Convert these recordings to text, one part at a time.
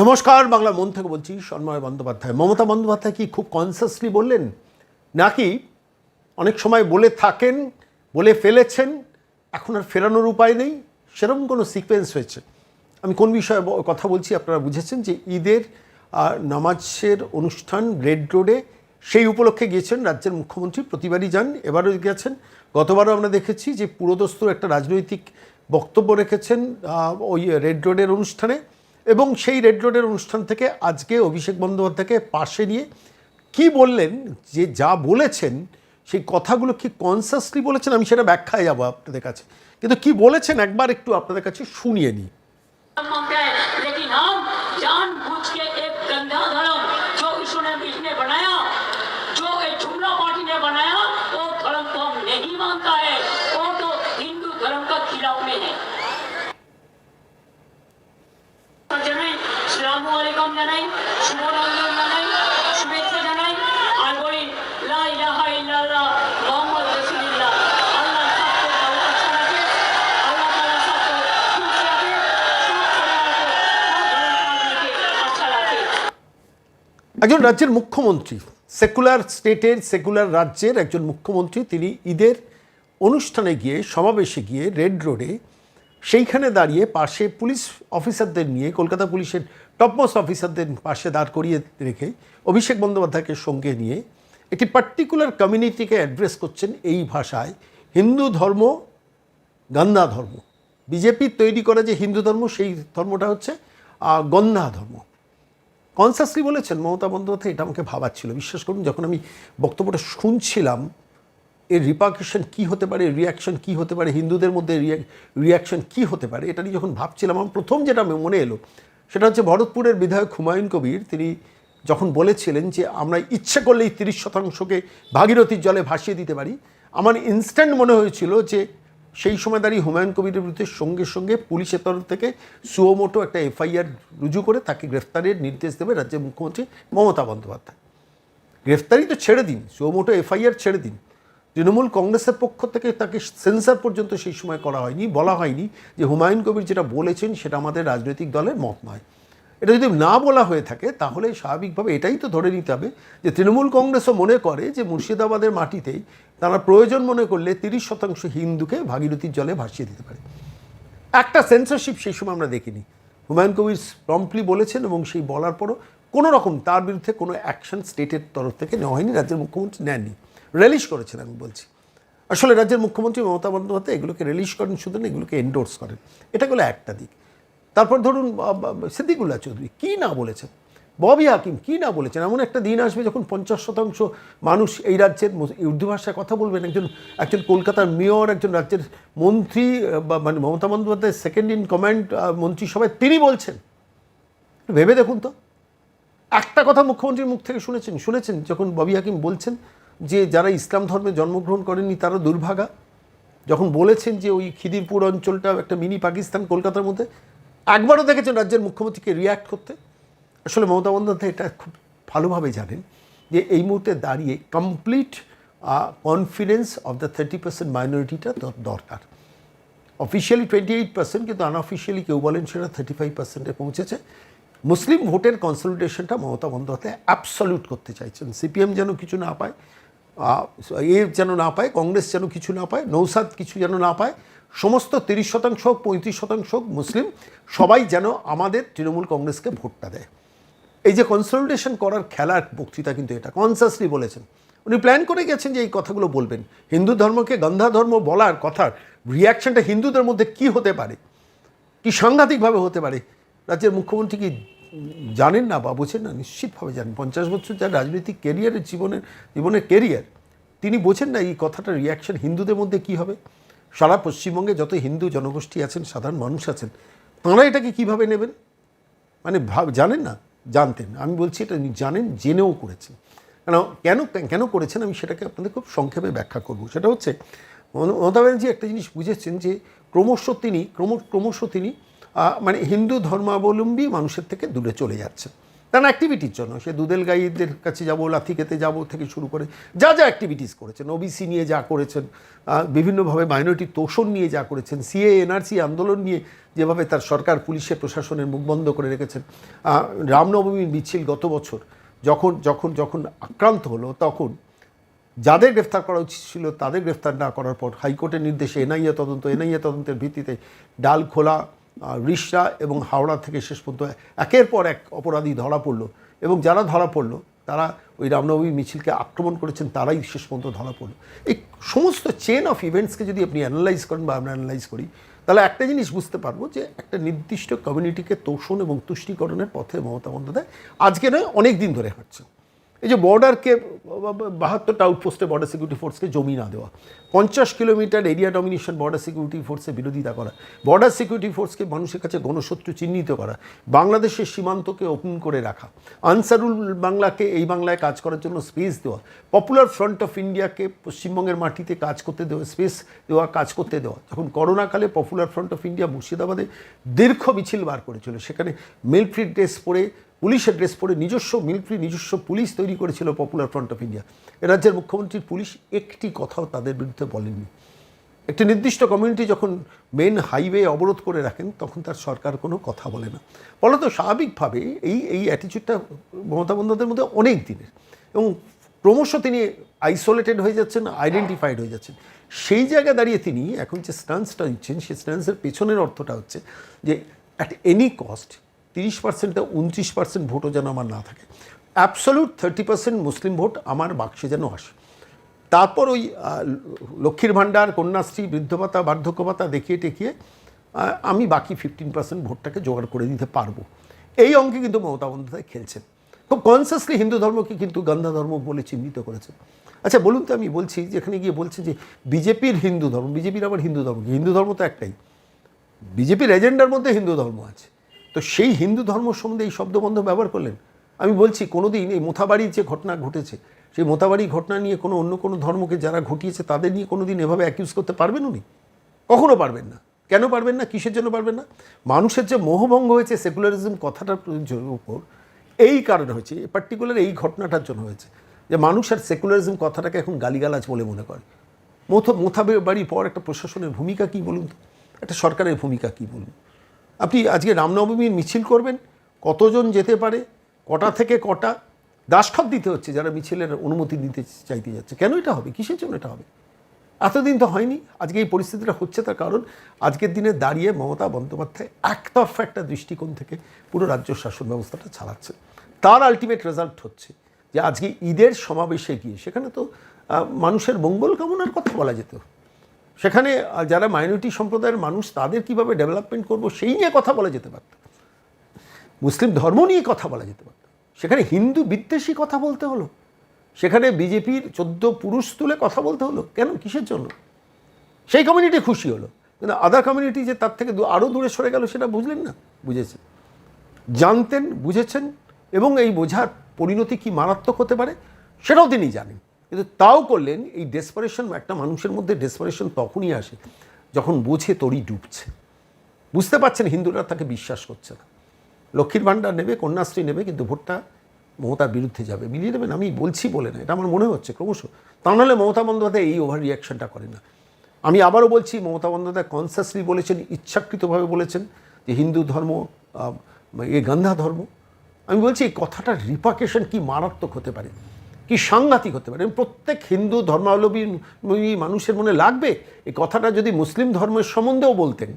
নমস্কার বাংলা মন থেকে বলছি সন্ময় বন্দ্যোপাধ্যায়। মমতা বন্দ্যোপাধ্যায় কি খুব কনসাসলি বললেন? নাকি অনেক সময় বলে থাকেন, বলে ফেলেছেন, এখন আর ফেরানোর উপায় নেই? সেরকম কোনো সিকোয়েন্স হয়েছে। আমি কোন বিষয়ে কথা বলছি আপনারা বুঝেছেন যে ঈদের নামাজের অনুষ্ঠান রেড রোডে সেই উপলক্ষে গিয়েছেন রাজ্যের মুখ্যমন্ত্রী প্রতিবারই যান, এবারও গেছেন গতবারও আমরা দেখেছি যে পুরোদস্তুর একটা রাজনৈতিক বক্তব্য রেখেছেন ওই রেড রোডের অনুষ্ঠানে। এবং সেই রেড রোডের অনুষ্ঠান থেকে আজকে অভিষেক বন্দ্যোপাধ্যায়কে পাশে নিয়ে কি বললেন, যে যা বলেছেন, সেই কথাগুলো কি কনসাসলি বলেছেন? আমি সেটা ব্যাখ্যায় যাব আপনাদের কাছে। কিন্তু কি বলেছেন একবার একটু আপনাদের কাছে শুনিয়ে নিই। একজন রাজ্যের মুখ্যমন্ত্রী, সেকুলার স্টেটের সেকুলার রাজ্যের একজন মুখ্যমন্ত্রী, তিনি ঈদের অনুষ্ঠানে গিয়ে, সমাবেশে গিয়ে রেড রোডে সেইখানে দাঁড়িয়ে পাশে পুলিশ অফিসারদের নিয়ে, কলকাতা পুলিশের টপমোস্ট অফিসারদের পাশে দাঁড় করিয়ে রেখে অভিষেক বন্দ্যোপাধ্যায়কে সঙ্গে নিয়ে একটি পার্টিকুলার কমিউনিটিকে অ্যাড্রেস করছেন এই ভাষায়, হিন্দু ধর্ম গন্ধা ধর্ম। বিজেপির তৈরি করা যে হিন্দু ধর্ম, সেই ধর্মটা হচ্ছে গন্ধা ধর্ম। কনসাসলি বলেছেন মমতা বন্দ্যোপাধ্যায়, এটা আমাকে ভাবাচ্ছিল। বিশ্বাস করুন, যখন আমি বক্তব্যটা শুনছিলাম, এর রিপার্কেশন কি হতে পারে রিয়াকশন কি হতে পারে, হিন্দুদের মধ্যে রিয়াকশন কি হতে পারে, এটা নিয়ে যখন ভাবছিলাম, আমার প্রথম যেটা মনে এলো, সেটা হচ্ছে ভরতপুরের বিধায়ক হুমায়ুন কবির, তিনি যখন বলেছিলেন যে আমরা ইচ্ছে করলেই তিরিশ শতাংশকে ভাগীরথীর জলে ভাসিয়ে দিতে পারি, আমার ইনস্ট্যান্ট মনে হয়েছিল যে সেই সময় দাঁড়িয়ে হুমায়ুন কবিরের বিরুদ্ধে সঙ্গে সঙ্গে পুলিশের তরফ থেকে সুয়োমোটো একটা এফআইআর রুজু করে তাকে গ্রেফতারের নির্দেশ দেবে রাজ্যের মুখ্যমন্ত্রী মমতা বন্দ্যোপাধ্যায়। গ্রেফতারি তো ছেড়ে দিন, সুয়োমোটো এফআইআর ছেড়ে দিন। তৃণমূল কংগ্রেসের পক্ষ থেকে তাকে সেন্সার পর্যন্ত সেই সময় করা হয়নি, বলা হয়নি যে হুমায়ুন কবির যেটা বলেছেন সেটা আমাদের রাজনৈতিক দলের মত নয়। এটা যদি না বলা হয়ে থাকে, তাহলে স্বাভাবিকভাবে এটাই তো ধরে নিতে হবে যে তৃণমূল কংগ্রেসও মনে করে যে মুর্শিদাবাদের মাটিতেই তারা প্রয়োজন মনে করলে তিরিশ শতাংশ হিন্দুকে ভাগীরথীর জলে ভাসিয়ে দিতে পারে। একটা সেন্সরশিপ সেই সময় আমরা দেখিনি। হুমায়ুন কবির প্রম্পলি বলেছেন এবং সেই বলার পরও কোনো রকম তার বিরুদ্ধে কোনো অ্যাকশন স্টেটের তরফ থেকে নেওয়া হয়নি, রাজ্যের মুখ্যমন্ত্রী নেননি। রিলিশ করেছেন আমি বলছি। আসলে রাজ্যের মুখ্যমন্ত্রী মমতা বন্দ্যোপাধ্যায় এগুলোকে রিলিশ করেন শুধু না এগুলোকে এন্ডোর্স করেন। এটা হলো একটা দিক। তারপর ধরুন সিদ্দিকুল্লাহ চৌধুরী, কী না বলেছেন? ববি হাকিম, কী না বলেছেন? এমন একটা দিন আসবে যখন পঞ্চাশ শতাংশ মানুষ এই রাজ্যের উর্দু ভাষায় কথা বলবেন। একজন একজন কলকাতার মেয়র, একজন রাজ্যের মন্ত্রী বা মানে Mamata Bandyopadhyay second in command মন্ত্রিসভায় তিনি বলছেন। ভেবে দেখুন তো। একটা কথা মুখ্যমন্ত্রীর মুখ থেকে শুনেছেন শুনেছেন যখন ববি হাকিম বলছেন যে যারা ইসলাম ধর্মে জন্মগ্রহণ করেননি তারা দুর্ভাগা। যখন বলেছেন যে ওই খিদিরপুর অঞ্চলটা একটা মিনি পাকিস্তান কলকাতার মধ্যে একবারও দেখেছেন রাজ্যের মুখ্যমন্ত্রীকে রিয়্যাক্ট করতে? আসলে মমতা বন্দ্যোপাধ্যায় এটা খুব ভালোভাবে জানেন যে এই মুহূর্তে দাঁড়িয়ে complete confidence of the thirty percent মাইনরিটিটা দরকার। অফিসিয়ালি টোয়েন্টি এইট পার্সেন্ট কিন্তু আনঅফিসিয়ালি কেউ বলেন সেটা থার্টি ফাইভ পার্সেন্টে পৌঁছেছে। মুসলিম ভোটের কনসলিডেশনটা মমতা বন্দ্যোপাধ্যায় অ্যাবসলিউট করতে চাইছেন। সিপিএম যেন কিছু না পায় এ যেন না পায়, কংগ্রেস যেন কিছু না পায়, নৌসাদ কিছু যেন না পায় সমস্ত তিরিশ শতাংশ হোক, পঁয়ত্রিশ শতাংশ হোক মুসলিম, সবাই যেন আমাদের তৃণমূল কংগ্রেসকে ভোটটা দেয়। এই যে কনসলিডেশন করার খেলার বক্তৃতা কিন্তু এটা কনসাসলি বলেছেন। উনি প্ল্যান করে গেছেন যে এই কথাগুলো বলবেন। হিন্দু ধর্মকে গন্ধা ধর্ম বলার কথার রিয়াকশনটা হিন্দুদের মধ্যে কি হতে পারে? কি সাংঘাতিকভাবে হতে পারে? রাজ্যের মুখ্যমন্ত্রী কি জানেন না বা বোঝেন না? নিশ্চিতভাবে জানেন। পঞ্চাশ বছর যার রাজনৈতিক কেরিয়ারের জীবনের জীবনের কেরিয়ার তিনি বোঝেন না এই কথাটার রিয়াকশন হিন্দুদের মধ্যে কি হবে? সারা পশ্চিমবঙ্গে যত হিন্দু জনগোষ্ঠী আছেন, সাধারণ মানুষ আছেন, তাঁরা এটাকে কীভাবে নেবেন? মানে ভাব, জানেন না? জানতেন। আমি বলছি এটা জানেন, জেনেও করেছেন। কেন কেন কেন করেছেন? আমি সেটাকে আপনাদের খুব সংক্ষেপে ব্যাখ্যা করব। সেটা হচ্ছে, মম- মমতা ব্যানার্জি একটা জিনিস বুঝেছেন যে, ক্রমশ তিনি, ক্রম, ক্রমশ তিনি মানে হিন্দু ধর্মাবলম্বী মানুষের থেকে দূরে চলে যাচ্ছেন। তার অ্যাক্টিভিটির জন্য। সে দুদেল গাইদের কাছে যাব লাথি খেতে যাব থেকে শুরু করে যা যা অ্যাক্টিভিটিস করেছেন। ওবিসি নিয়ে যা করেছেন বিভিন্নভাবে মাইনরিটি তোষণ নিয়ে যা করেছেন সিএ এনআরসি আন্দোলন নিয়ে যেভাবে তার সরকার পুলিশের প্রশাসনের মুখ বন্ধ করে রেখেছেন। রামনবমীর মিছিল গত বছর যখন যখন যখন আক্রান্ত হলো তখন যাদের গ্রেফতার করা উচিত ছিল তাদের গ্রেফতার না করার পর হাইকোর্টের নির্দেশে এনআইএ তদন্ত এনআইএ তদন্তের ভিত্তিতে ডালখোলা আহ, রিষড়া এবং হাওড়া থেকে শেষ পর্যন্ত একের পর এক অপরাধী ধরা পড়ল। এবং যারা ধরা পড়ল, তারা ওই রামনবমী মিছিলকে আক্রমণ করেছেন, তারাই শেষ পর্যন্ত ধরা পড়ল। এই সমস্ত চেন অফ ইভেন্টসকে যদি আপনি অ্যানালাইজ করেন বা আমরা অ্যানালাইজ করি, তাহলে একটা জিনিস বুঝতে পারব যে একটা নির্দিষ্ট কমিউনিটিকে তোষণ এবং তুষ্টিকরণের পথে মমতা বন্দ্যোপাধ্যায় আজকে নয়, অনেক দিন ধরে হাঁটছে এই যে বর্ডারকে, বাহাত্তরটা আউটপোস্টে বর্ডার সিকিউরিটি ফোর্সকে জমি না দেওয়া। পঞ্চাশ kilometre area domination border security ফোর্সের বিরোধিতা করা। বর্ডার সিকিউরিটি ফোর্সকে মানুষের কাছে গণশত্রু চিহ্নিত করা। বাংলাদেশের সীমান্তকে ওপেন করে রাখা। আনসারুল বাংলাকে এই বাংলায় কাজ করার জন্য স্পেস দেওয়া। পপুলার ফ্রন্ট অফ ইন্ডিয়াকে পশ্চিমবঙ্গের মাটিতে কাজ করতে দেওয়া স্পেস দেওয়া, কাজ করতে দেওয়া। যখন করোনাকালে পপুলার ফ্রন্ট অফ ইন্ডিয়া মুর্শিদাবাদে দীর্ঘ মিছিল বার করেছিল, সেখানে মিলিটারি ড্রেস পরে পুলিশের ড্রেস পরে নিজস্ব মিলিটারি, নিজস্ব পুলিশ তৈরি করেছিল পপুলার ফ্রন্ট অফ ইন্ডিয়া। রাজ্যের মুখ্যমন্ত্রীর পুলিশ একটি কথাও তাদের বিরুদ্ধে বলেননি। একটি নির্দিষ্ট কমিউনিটি যখন মেন হাইওয়ে অবরোধ করে রাখেন, তখন তার সরকার কোনো কথা বলে না। ফলত স্বাভাবিকভাবে এই এই অ্যাটিচিউডটা মমতা বন্দ্যোপাধ্যায়ের মধ্যে অনেক দিনের। এবং ক্রমশ তিনি আইসোলেটেড হয়ে যাচ্ছেন আইডেন্টিফাইড হয়ে যাচ্ছেন। সেই জায়গায় দাঁড়িয়ে তিনি এখন যে স্ট্যান্সটা নিচ্ছেন সেই স্ট্যান্সের পেছনের অর্থটা হচ্ছে যে অ্যাট এনি কস্ট তিরিশ পার্সেন্টে উনত্রিশ পার্সেন্ট ভোটও যেন আমার না থাকে। Absolute thirty percent Muslim vote আমার বাক্সে যেন আসে। তারপর ওই লক্ষ্মীর ভাণ্ডার, কন্যাশ্রী, বৃদ্ধ ভাতা, বার্ধক্য ভাতা দেখিয়ে টেকিয়ে আমি বাকি ফিফটিন পার্সেন্ট ভোটটাকে জোগাড় করে দিতে পারব। এই অঙ্কে কিন্তু মমতা বন্দ্যোপাধ্যায় খেলছেন। খুব কনসিয়াসলি হিন্দু ধর্মকে কিন্তু গান্ধা ধর্ম বলে চিহ্নিত করেছেন। আচ্ছা বলুন তো আমি বলছি, যেখানে গিয়ে বলছে যে বিজেপির হিন্দু ধর্ম, বিজেপির আবার হিন্দু ধর্ম হিন্দু ধর্ম তো একটাই। বিজেপির এজেন্ডার মধ্যে হিন্দু ধর্ম আছে। তো সেই হিন্দু ধর্ম সম্বন্ধে এই শব্দবন্ধ ব্যবহার করলেন। আমি বলছি, কোনোদিন এই মোথাবাড়ির যে ঘটনা ঘটেছে, সেই মোথাবাড়ি ঘটনা নিয়ে কোনো অন্য কোনো ধর্মকে যারা ঘটিয়েছে, তাদের নিয়ে কোনো দিন এভাবে অ্যাকিউজ করতে পারবেন উনি? কখনো পারবেন না। কেন পারবেন না? কিসের জন্য পারবেন না? মানুষের যে মোহভঙ্গ হয়েছে সেকুলারিজম কথাটার উপর, এই কারণে হয়েছে পার্টিকুলার এই ঘটনাটার জন্য হয়েছে, যে মানুষ আর সেকুলারিজম কথাটাকে এখন গালিগালাজ বলে মনে করে। মোথ মোথা বাড়ির পর একটা প্রশাসনের ভূমিকা কী বলুন তো? একটা সরকারের ভূমিকা কী বলুন? আপনি আজকে রামনবমীর মিছিল করবেন, কতজন যেতে পারে, কটা থেকে কটা? দাসখত দিতে হচ্ছে যারা মিছিলের অনুমতি দিতে চাইতে যাচ্ছে। কেন এটা হবে? কিসের জন্য এটা হবে? এতদিন তো হয়নি। আজকে এই পরিস্থিতিটা হচ্ছে তার কারণ আজকের দিনে দাঁড়িয়ে মমতা বন্দ্যোপাধ্যায় একতরফা একটা দৃষ্টিকোণ থেকে পুরো রাজ্য শাসন ব্যবস্থাটা চালাচ্ছে। তার আলটিমেট রেজাল্ট হচ্ছে যে আজকে ঈদের সমাবেশে গিয়ে সেখানে তো মানুষের মঙ্গল কামনার কথা বলা যেত। সেখানে যারা মাইনরিটি সম্প্রদায়ের মানুষ, তাদের কীভাবে ডেভেলপমেন্ট করব সেই নিয়ে কথা বলা যেতে পারত। মুসলিম ধর্ম নিয়ে কথা বলা যেতে পারত। সেখানে হিন্দু বিদ্বেষী কথা বলতে হলো। সেখানে বিজেপির চোদ্দ পুরুষ তুলে কথা বলতে হলো। কেন? কিসের জন্য? সেই কমিউনিটি খুশি হলো। কিন্তু আদার কমিউনিটি যে তার থেকে আরও দূরে সরে গেল সেটা বুঝলেন না? বুঝেছেন? জানতেন, বুঝেছেন? এবং এই বোঝার পরিণতি কি মারাত্মক হতে পারে? সেটাও তিনি জানেন। কিন্তু তাও করলেন, এই ডেসপারেশন একটা মানুষের মধ্যে ডেসপারেশন তখনই আসে যখন বোঝে তরি ডুবছে। বুঝতে পারছেন হিন্দুরা তাকে বিশ্বাস করছে না। লক্ষ্মীর ভাণ্ডার নেবে, কন্যাশ্রী নেবে, কিন্তু ভোটটা মমতার বিরুদ্ধে যাবে। মিলিয়ে নেবেন আমি বলছি বলে না, এটা আমার মনে হচ্ছে ক্রমশ। তা নাহলে মমতা বন্দ্যোপাধ্যায় এই ওভার রিয়াকশনটা করে না। আমি আবারও বলছি, মমতা বন্দ্যোপাধ্যায় কনসাসলি বলেছেন, ইচ্ছাকৃতভাবে বলেছেন যে হিন্দু ধর্ম এ গান্ধা ধর্ম। আমি বলছি, এই কথাটার রিপাকেশন কি মারাত্মক হতে পারে? কি সাংঘাতিক হতে পারে? প্রত্যেক হিন্দু ধর্মাবলম্বী মানুষের মনে লাগবে, এই কথাটা যদি মুসলিম ধর্মের সম্বন্ধেও বলতেন,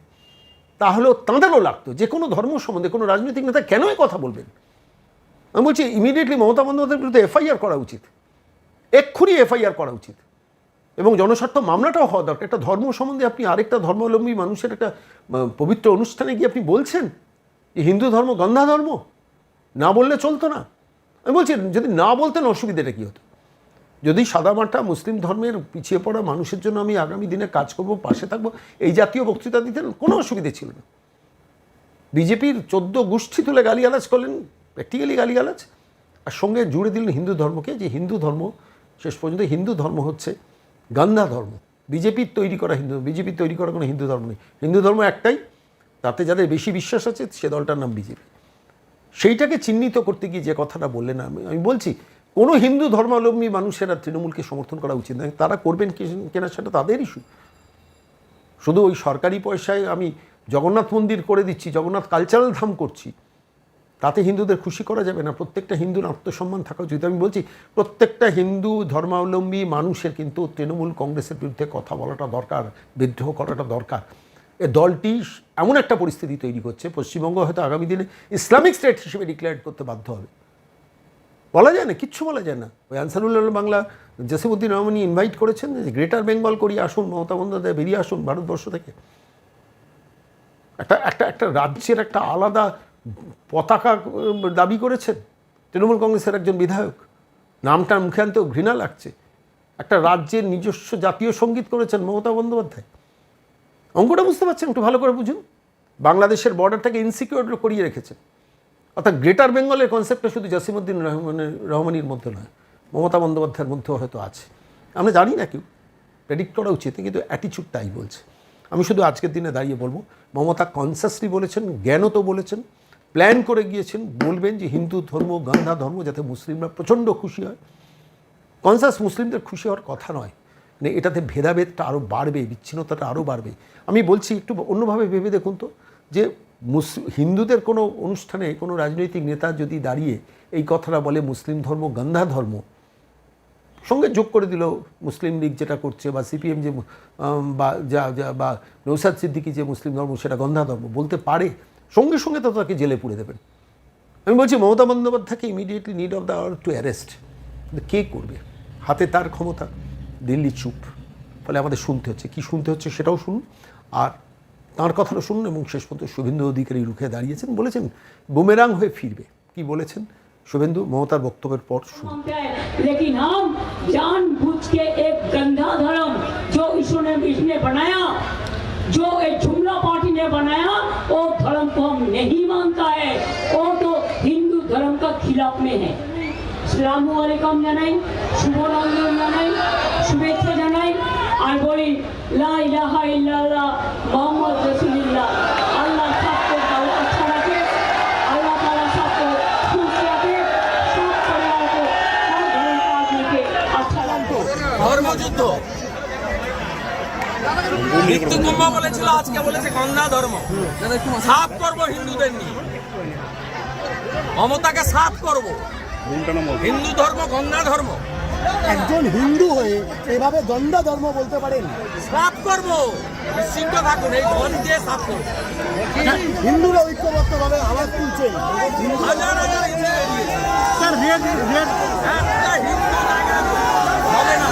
তাহলেও তাঁদেরও লাগতো। যে কোনো ধর্ম সম্বন্ধে, কোনো রাজনৈতিক নেতা কেন কথা বলবেন? আমি বলছি ইমিডিয়েটলি মমতা বন্দ্যোপাধ্যায়ের বিরুদ্ধে এফআইআর করা উচিত। এক্ষুনি এফআইআর করা উচিত। এবং জনস্বার্থ মামলাটাও হওয়া দরকার। একটা ধর্ম সম্বন্ধে আপনি আরেকটা ধর্মাবলম্বী মানুষের একটা পবিত্র অনুষ্ঠানে গিয়ে আপনি বলছেন যে হিন্দু ধর্ম, গন্ধা ধর্ম, না বললে চলতো না। আমি বলছি, যদি না বলতেন অসুবিধাটা কী হতো? যদি সাদামাটা মুসলিম ধর্মের পিছিয়ে পড়া মানুষের জন্য আমি আগামী দিনে কাজ করব, পাশে থাকব, এই জাতীয় বক্তৃতা দিতেন, কোনো অসুবিধে ছিল না। বিজেপির চোদ্দ গোষ্ঠী তুলে গালিগালাজ করলেন, প্র্যাকটিক্যালি গালিগালাজ, আর সঙ্গে জুড়ে দিলেন হিন্দু ধর্মকে, যে হিন্দু ধর্ম, শেষ পর্যন্ত হিন্দু ধর্ম হচ্ছে গান্ধা ধর্ম। বিজেপির তৈরি করা হিন্দু, বিজেপির তৈরি করা কোনো হিন্দু ধর্ম নেই। হিন্দু ধর্ম একটাই, তাতে যাদের বেশি বিশ্বাস আছে, সে দলটার নাম বিজেপি। সেইটাকে চিহ্নিত করতে গিয়ে যে কথাটা বললেন আমি আমি বলছি, কোনো হিন্দু ধর্মাবলম্বী মানুষেরা তৃণমূলকে সমর্থন করা উচিত নয়। তারা করবেন কিনা সেটা তাদের ইস্যু শুধু ওই সরকারি পয়সায় আমি জগন্নাথ মন্দির করে দিচ্ছি, জগন্নাথ কালচারাল ধাম করছি, তাতে হিন্দুদের খুশি করা যাবে না। প্রত্যেকটা হিন্দুর আত্মসম্মান থাকা উচিত। আমি বলছি, প্রত্যেকটা হিন্দু ধর্মাবলম্বী মানুষের কিন্তু তৃণমূল কংগ্রেসের বিরুদ্ধে কথা বলাটা দরকার, বিদ্রোহ করাটা দরকার। এ দলটি এমন একটা পরিস্থিতি তৈরি করছে, পশ্চিমবঙ্গ হয়তো আগামী দিনে ইসলামিক স্টেট হিসেবে ডিক্লেয়ার করতে বাধ্য হবে। বলা যায় না, কিচ্ছু বলা যায় না। ওই আনসারুল্লাহ বাংলা জসিমুদ্দিন রহমানি ইনভাইট করেছেন যে গ্রেটার বেঙ্গল করি আসুন, মমতা বন্দ্যোপাধ্যায় বেরিয়ে আসুন ভারতবর্ষ থেকে। একটা একটা একটা রাজ্যের একটা আলাদা পতাকা দাবি করেছেন। তৃণমূল কংগ্রেসের একজন বিধায়ক। নামটার মুখে আনতেও ঘৃণা লাগছে। একটা রাজ্যের নিজস্ব জাতীয় সংগীত করেছেন মমতা বন্দ্যোপাধ্যায়। অঙ্কটা বুঝতে পারছেন? একটু ভালো করে বুঝুন। বাংলাদেশের বর্ডারটাকে ইনসিকিউর করিয়ে রেখেছেন অর্থাৎ গ্রেটার বেঙ্গলের কনসেপ্টটা শুধু জাসিমুদ্দিন রহমানের, রহমানির মধ্যে নয়, মমতা বন্দ্যোপাধ্যায়ের মধ্যেও হয়তো আছে। আমরা জানি না কেউ। প্রেডিক্ট করা উচিত, কিন্তু অ্যাটিচিউড তাই বলছে। আমি শুধু আজকের দিনে দাঁড়িয়ে বলব, মমতা কনসাসলি বলেছেন, জ্ঞানও তো বলেছেন প্ল্যান করে গিয়েছেন, বলবেন যে হিন্দু ধর্ম, গান্ধা ধর্ম, যাতে মুসলিমরা প্রচণ্ড খুশি হয়। কনসাস মুসলিমদের খুশি হওয়ার কথা নয়। মানে এটাতে ভেদাভেদটা আরও বাড়বে, বিচ্ছিন্নতাটা আরও বাড়বে। আমি বলছি একটু অন্যভাবে ভেবে দেখুন তো, যে মুস হিন্দুদের কোনো অনুষ্ঠানে কোনো রাজনৈতিক নেতা যদি দাঁড়িয়ে এই কথাটা বলে, মুসলিম ধর্ম, গান্ধা ধর্ম, সঙ্গে যোগ করে দিল মুসলিম লীগ যেটা করছে বা সিপিএম যে বা যা যা, বা নৌসাদ সিদ্দিকি যে মুসলিম ধর্ম, সেটা গন্ধা ধর্ম, বলতে পারে, সঙ্গে সঙ্গে তো তাকে জেলে পুড়ে দেবেন। আমি বলছি মমতা বন্দ্যোপাধ্যায়কে immediately need of the hour to arrest কে করবে? হাতে তার ক্ষমতা। দিল্লি চুপ ফলে আমাদের শুনতে হচ্ছে কি শুনতে হচ্ছে সেটাও শুনুন আর তাঁর কথাটা শুনুন এবং শেষ পর্যন্ত শুভেন্দু অধিকারী রুখে দাঁড়িয়েছেন বলেছেন বুমেরাং হয়ে ফিরবে কি বলেছেন শুভেন্দু মমতার বক্তব্যের পর শুনুন मानते हैं लेकिन हम जानबूझ के एक गंदा धर्म जो इसने इसने बनाया जो एक जुमला पार्टी ने बनाया वो धर्म को हम नहीं मानता है वो तो हिंदू धर्म का खिलाफ में है সালাম আলাইকুম জানাই শুভ রঞ্জন জানাই, শুভেচ্ছা জানাই, আর বলি, লা ইলাহা ইল্লাল্লাহ মোহাম্মদ রসুলিল্লাহ। ধর্মযুদ্ধ। মৃত্যু কুম্ভ বলেছিল, আজকে বলেছে গঙ্গা ধর্ম। সাফ করব হিন্দুদের নিয়ে। মমতাকে সাফ করব হিন্দু ধর্ম গন্ধা ধর্ম। একজন হিন্দু হয়ে এভাবে গন্ধা ধর্ম বলতে পারেন? সাফ করব নিশ্চিন্ত থাকুন এই ধন দিয়ে করব হিন্দুরা ঐক্যবদ্ধভাবে আওয়াজ তুলছেন হাজার হাজার হ্যাঁ, হিন্দু হবে না।